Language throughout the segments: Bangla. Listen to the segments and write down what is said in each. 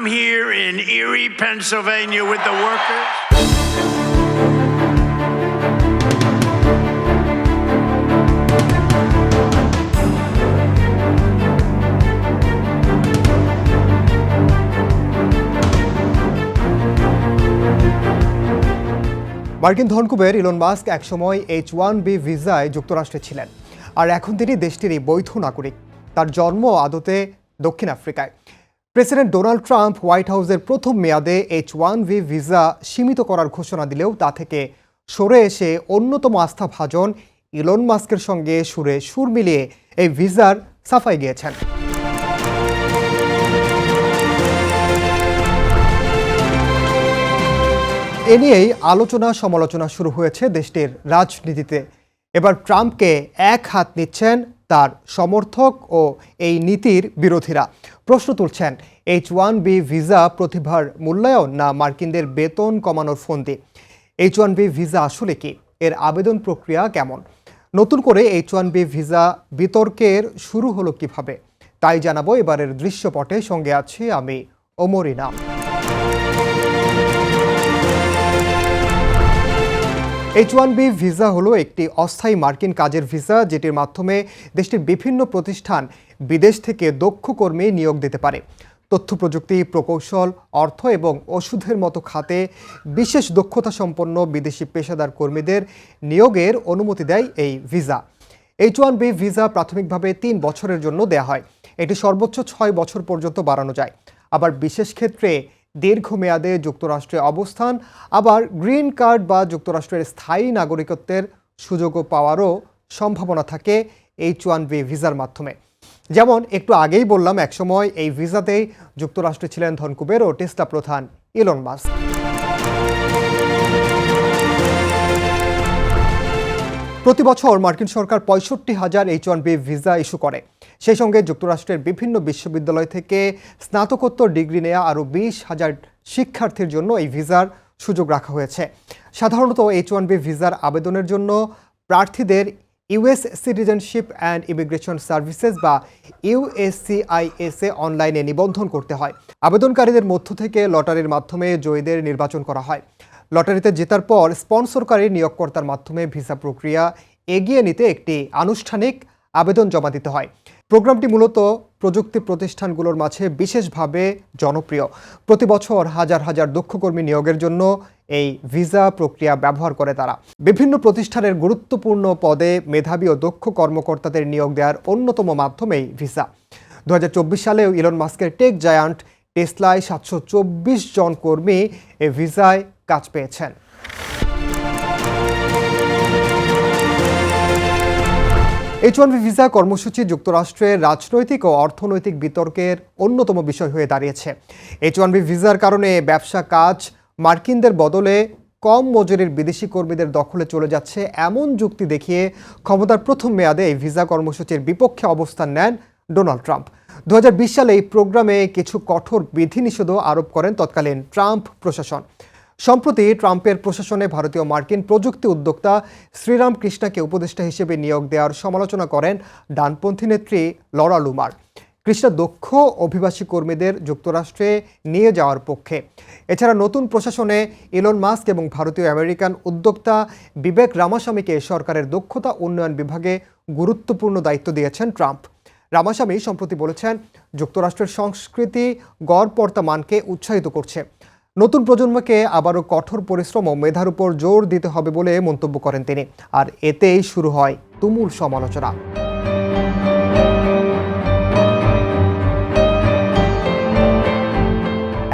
I'm here in Erie, Pennsylvania with the workers. মার্কিন ধনকুবের ইলন মাস্ক একসময় এইচ ওয়ান বি ভিসায় যুক্তরাষ্ট্রে ছিলেন আর এখন তিনি দেশটির বৈধ নাগরিক তার জন্ম আদতে দক্ষিণ আফ্রিকায় প্রেসিডেন্ট ডোনাল্ড ট্রাম্প হোয়াইট হাউসের প্রথম মেয়াদে এইচ ওয়ান ভি ভিসা সীমিত করার ঘোষণা দিলেও তা থেকে সরে এসে অন্যতম আস্থাভাজন ইলন মাস্কের সঙ্গে সুরে সুর মিলিয়ে এই ভিসার সাফাই গিয়েছেন। এ নিয়েই আলোচনা সমালোচনা শুরু হয়েছে দেশটির রাজনীতিতে। এবার ট্রাম্পকে এক হাত নিচ্ছেন তার সমর্থক ও এই নীতির বিরোধীরা। প্রশ্ন তুলছেন এইচ ওয়ান বি ভিসা প্রতিভার মূল্যায়ন না মার্কিনদের বেতন কমানোর ফন্দি? এইচ ওয়ান বি ভিসা আসলে কি? এর আবেদন প্রক্রিয়া কেমন? নতুন করে এইচ ওয়ান বি ভিসা বিতর্কের শুরু হলো কীভাবে? তাই জানাব এবারের দৃশ্যপটে। সঙ্গে আছি আমি, Omar H one B visa হলো একটি অস্থায়ী মার্কিন কাজের ভিসা যেটির মাধ্যমে দেশটির বিভিন্ন প্রতিষ্ঠান বিদেশ থেকে দক্ষ কর্মী নিয়োগ দিতে পারে। তথ্য, প্রযুক্তি, প্রকৌশল, অর্থ এবং ওষুধের মতো খাতে বিশেষ দক্ষতা সম্পন্ন বিদেশি পেশাদার কর্মীদের নিয়োগের অনুমতি দেয় এই visa H one B visa প্রাথমিকভাবে তিন বছরের জন্য দেয়া হয়। এটি সর্বোচ্চ ছয় বছর পর্যন্ত বাড়ানো যায়। আবার বিশেষ ক্ষেত্রে দীর্ঘমেয়াদে যুক্তরাষ্ট্রে অবস্থান, আবার গ্রিন কার্ড বা যুক্তরাষ্ট্রের স্থায়ী নাগরিকত্বের সুযোগও পাওয়ারও সম্ভাবনা থাকে এইচ ওয়ান বি ভিসার মাধ্যমে। যেমন একটু আগেই বললাম, একসময় এই ভিসাতেই যুক্তরাষ্ট্রে ছিলেন ধনকুবের ও টেস্লা প্রধান ইলন মাস্ক। প্রতি বছর মার্কিন সরকার পঁয়ষট্টি হাজার H one B visa issue করে। সেই সঙ্গে যুক্তরাষ্ট্রের বিভিন্ন বিশ্ববিদ্যালয় থেকে স্নাতকোত্তর ডিগ্রি নেওয়া আরও বিশ হাজার শিক্ষার্থীর জন্য এই ভিসার সুযোগ রাখা হয়েছে। সাধারণত এইচ ওয়ান বি ভিসার আবেদনের জন্য প্রার্থীদের US citizenship and immigration services বা ইউএসসিআইএসএ অনলাইনে নিবন্ধন করতে হয়। আবেদনকারীদের মধ্য থেকে লটারির মাধ্যমে জয়ীদের নির্বাচন করা হয়। লটারিতে জেতার পর স্পন্সরকারী নিয়োগকর্তার মাধ্যমে ভিসা প্রক্রিয়া এগিয়ে নিতে একটি আনুষ্ঠানিক আবেদন জমা দিতে হয়। প্রোগ্রামটি মূলত প্রযুক্তি প্রতিষ্ঠানগুলোর মাঝে বিশেষভাবে জনপ্রিয়। প্রতি বছর হাজার হাজার দক্ষ কর্মী নিয়োগের জন্য এই ভিসা প্রক্রিয়া ব্যবহার করে তারা। বিভিন্ন প্রতিষ্ঠানের গুরুত্বপূর্ণ পদে মেধাবী ও দক্ষ কর্মকর্তাদের নিয়োগ দেওয়ার অন্যতম মাধ্যমেই ভিসা। দু হাজার চব্বিশ সালেও ইলন মাস্কের টেক জায়ান্ট, টেসলায় সাতশো চব্বিশ জন কর্মী এ ভিসায় কাজ পেয়েছেন। এইচ ওয়ান ভিসা কর্মসূচি যুক্তরাষ্ট্রের রাজনৈতিক ও অর্থনৈতিক বিতর্কের অন্যতম বিষয় হয়ে দাঁড়িয়েছে। এইচ ওয়ান ভিসার কারণে ব্যবসা কাজ মার্কিনদের বদলে কম মজুরির বিদেশি কর্মীদের দখলে চলে যাচ্ছে এমন যুক্তি দেখিয়ে ক্ষমতার প্রথম মেয়াদে এই ভিসা কর্মসূচির বিপক্ষে অবস্থান নেন ডোনাল্ড ট্রাম্প। দু হাজার বিশ সালে এই প্রোগ্রামে কিছু কঠোর বিধিনিষেধও আরোপ করেন তৎকালীন ট্রাম্প প্রশাসন। সম্প্রতি ট্রাম্পের প্রশাসনে ভারতীয় মার্কিন প্রযুক্তি উদ্যোক্তা শ্রীরাম কৃষ্ণাকে উপদেষ্টা হিসেবে নিয়োগ দেওয়ার সমালোচনা করেন ডানপন্থী নেত্রী লরা লুমার। কৃষ্ণা দক্ষ অভিবাসী কর্মীদের যুক্তরাষ্ট্রে নিয়ে যাওয়ার পক্ষে। এছাড়া নতুন প্রশাসনে ইলন মাস্ক এবং ভারতীয় আমেরিকান উদ্যোক্তা বিবেক রামাস্বামীকে সরকারের দক্ষতা উন্নয়ন বিভাগে গুরুত্বপূর্ণ দায়িত্ব দিয়েছেন ট্রাম্প। রামাস্বামী সম্প্রতি বলেছেন, যুক্তরাষ্ট্রের সংস্কৃতি গড়পর্তা মানকে উৎসাহিত করছে। নতুন প্রজন্মকে আবারও কঠোর পরিশ্রম ও মেধার উপর জোর দিতে হবে বলে মন্তব্য করেন তিনি। আর এতেই শুরু হয় তুমুল সমালোচনা।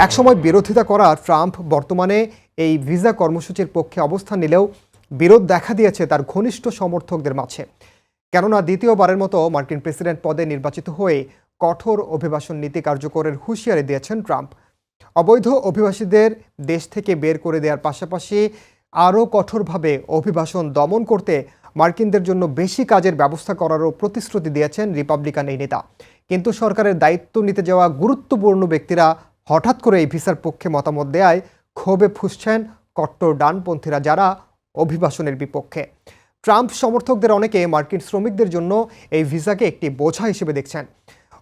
একসময় বিরোধিতা করা ট্রাম্প বর্তমানে এই ভিসা কর্মসূচির পক্ষে অবস্থান নিলেও বিরোধ দেখা দিয়েছে তার ঘনিষ্ঠ সমর্থকদের মাঝে। কেননা দ্বিতীয়বারের মতো মার্কিন প্রেসিডেন্ট পদে নির্বাচিত হয়ে কঠোর অভিবাসন নীতি কার্যকরের হুঁশিয়ারি দিয়েছেন ট্রাম্প। অবৈধ অভিবাসীদের দেশ থেকে বের করে দেওয়ার পাশাপাশি আরও কঠোরভাবে অভিবাসন দমন করতে মার্কিনদের জন্য বেশি কাজের ব্যবস্থা করারও প্রতিশ্রুতি দিয়েছেন রিপাবলিকান এই নেতা। কিন্তু সরকারের দায়িত্ব নিতে যাওয়া গুরুত্বপূর্ণ ব্যক্তিরা হঠাৎ করে এই ভিসার পক্ষে মতামত দেয়ায় ক্ষোভে ফুসছেন কট্টর ডানপন্থীরা যারা অভিবাসনের বিপক্ষে। ট্রাম্প সমর্থকদের অনেকে মার্কিন শ্রমিকদের জন্য এই ভিসাকে একটি বোঝা হিসেবে দেখছেন।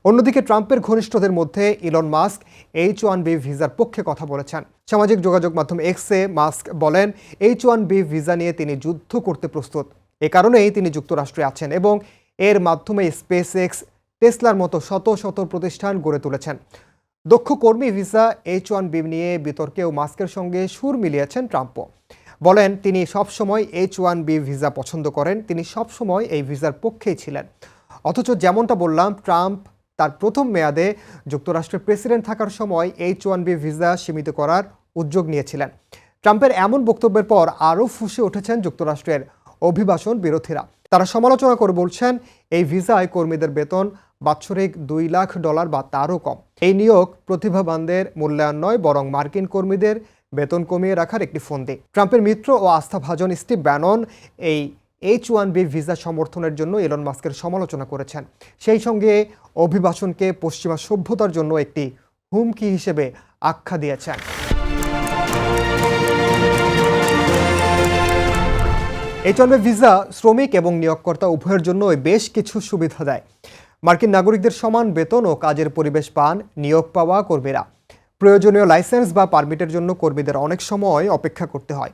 অন্যদিকে ট্রাম্পের ঘনিষ্ঠদের মধ্যে Elon Musk, H one B ভিসার পক্ষে কথা বলেছেন। সামাজিক যোগাযোগ মাধ্যম এক্সে মাস্ক বলেন, এইচ ওয়ান বি ভিসা নিয়ে তিনি যুদ্ধ করতে প্রস্তুত। এ কারণেই তিনি যুক্তরাষ্ট্রে আছেন এবং এর মাধ্যমে স্পেস এক্স টেসলার মতো শত শত প্রতিষ্ঠান গড়ে তুলেছেন। দক্ষ কর্মী ভিসা এইচ ওয়ান বি নিয়ে বিতর্কেও মাস্কের সঙ্গে সুর মিলিয়েছেন ট্রাম্পও। বলেন, তিনি সবসময় এইচ ওয়ান বি ভিসা পছন্দ করেন, তিনি সবসময় এই ভিসার পক্ষেই ছিলেন। অথচ যেমনটা বললাম, ট্রাম্প তার প্রথম মেয়াদে যুক্তরাষ্ট্রের প্রেসিডেন্ট থাকার সময় এইচ ওয়ান বি ভিসা সীমিত করার উদ্যোগ নিয়েছিলেন। ট্রাম্পের এমন বক্তব্যের পর আরও ফুসে উঠেছেন যুক্তরাষ্ট্রের অভিবাসন বিরোধীরা। তারা সমালোচনা করে বলছেন, এই ভিসায় কর্মীদের বেতন বাৎসরিক দুই লাখ ডলার বা তারও কম। এই নিয়োগ প্রতিভাবানদের মূল্যায়ন নয়, বরং মার্কিন কর্মীদের বেতন কমিয়ে রাখার একটি ফন্দি। ট্রাম্পের মিত্র ও আস্থাভাজন স্টিভ ব্যানন এই এইচ ওয়ান বি ভিসা সমর্থনের জন্য এলন মাস্কের সমালোচনা করেছেন। সেই সঙ্গে অভিবাসনকে পশ্চিমা সভ্যতার জন্য একটি হুমকি হিসেবে আখ্যা দিয়েছেন। এইচ ওয়ান বি ভিসা শ্রমিক এবং নিয়োগকর্তা উভয়ের জন্য বেশ কিছু সুবিধা দেয়। মার্কিন নাগরিকদের সমান বেতন ও কাজের পরিবেশ পান নিয়োগ পাওয়া কর্মীরা। প্রয়োজনীয় লাইসেন্স বা পারমিটের জন্য কর্মীদের অনেক সময় অপেক্ষা করতে হয়।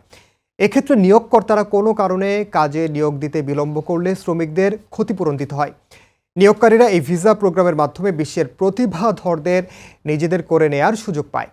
এক্ষেত্রে নিয়োগকর্তারা কোনো কারণে কাজে নিয়োগ দিতে বিলম্ব করলে শ্রমিকদের ক্ষতিপূরণ দিতে হয়। নিয়োগকারীরা এই ভিসা প্রোগ্রামের মাধ্যমে বিশ্বের প্রতিভাধরদের নিজেদের করে নেয়ার সুযোগ পায়।